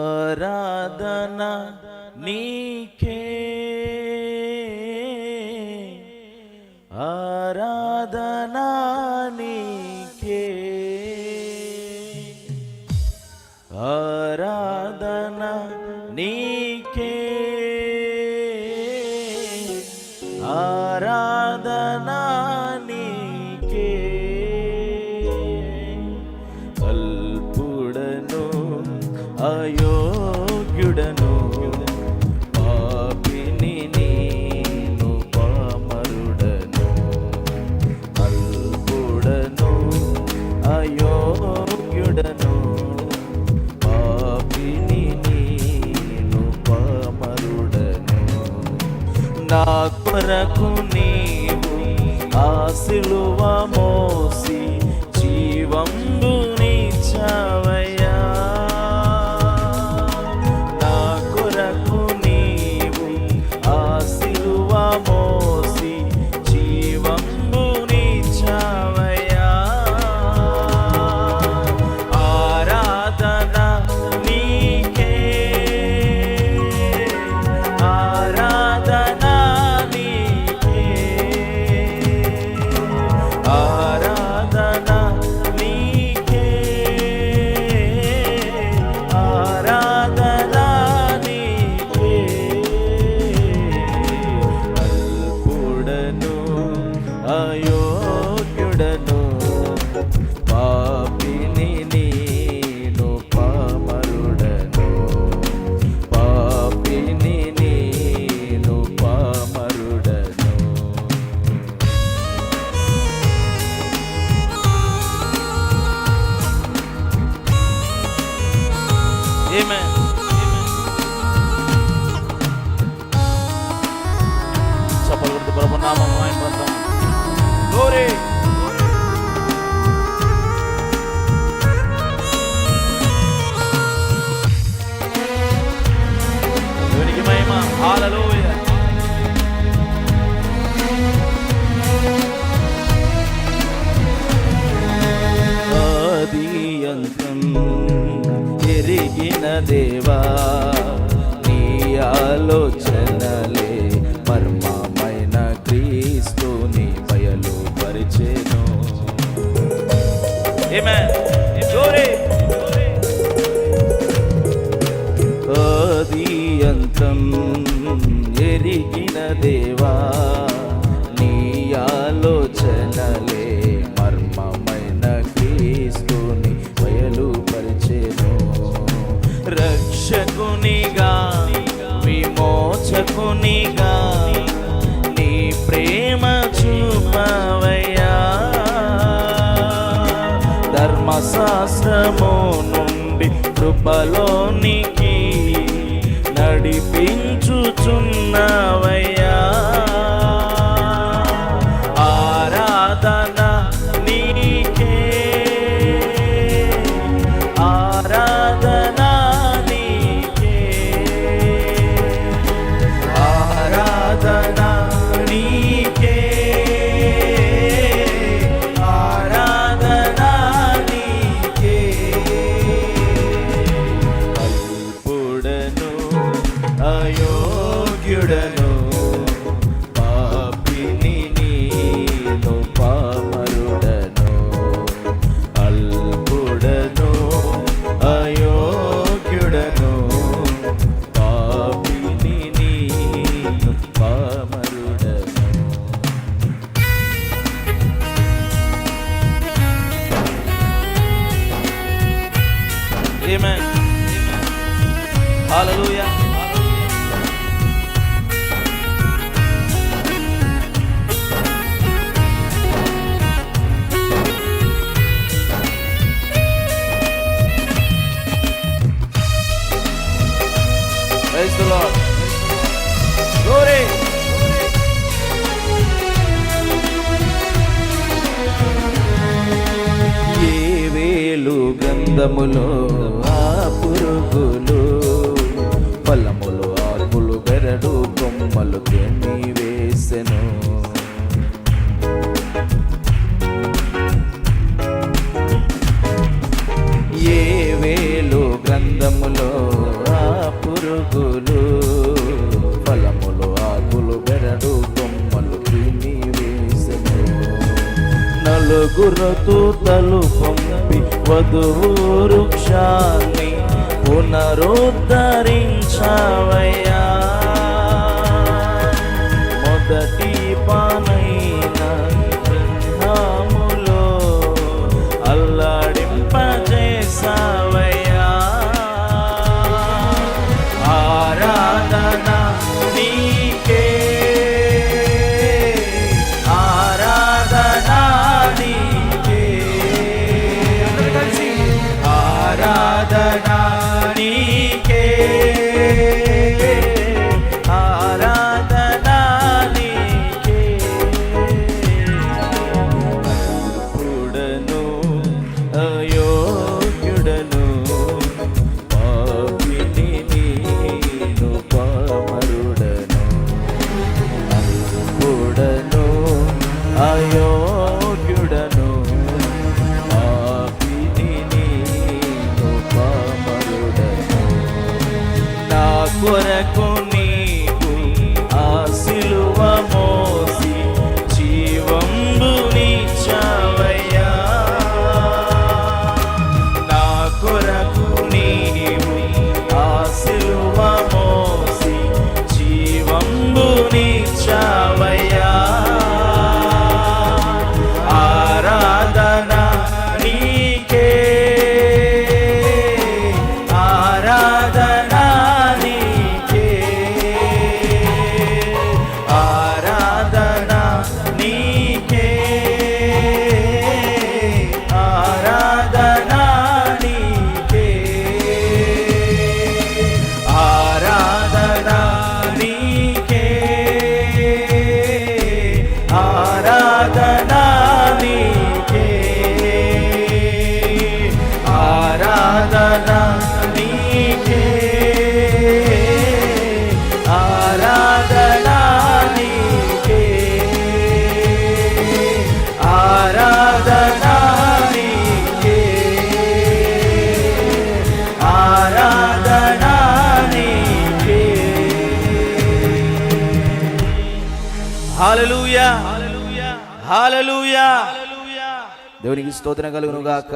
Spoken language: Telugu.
ఆరాధనా నీకే. ఆరాధనా నీకే. ఆరాధనా నీ అయోగ్యుడను. పాపిని నేను పామరుడను. అల్పుడను అయోగ్యుడను. పాపిని నేను పామరుడను. నా కొరకు నీవు ఆ మోసి Amen. దేవా నీ ఆలోచనలే మర్మమైన క్రీస్తుని బయలు పరిచెను. ఆది అంతం ఎరిగిన దేవా విమోచకునిగా నీ ప్రేమ చూపవయ్యా. ధర్మశాస్త్రము నుండి కృపలోనికి నడిపించుచున్నవయ్యా. గంధములో ఆ పురుగులు ఫలములు ఆకులు బెరడు కొమ్మలు తెమి వేసెను. ఏ వేలు గ్రంథములో ఆ పురుగులు ఫలములు ఆకులు బెరడు కొమ్మలు తిని వేసెను. నలుగురు తూతలు వధువు వృక్షాన్ని పునరుద్ధరించవయ్యా. మొదటి పానైన చిహ్నములో అల్లాడింపజేసావయ్యా ఆరాధన నీకే yeah. por é com ఆరాధన నీకే ఆరాధన నీకే ఆరాధన నీకే ఆరాధన నీకే హల్లెలూయా హల్లెలూయా దేవునికి స్తోత్రం కలుగును గాక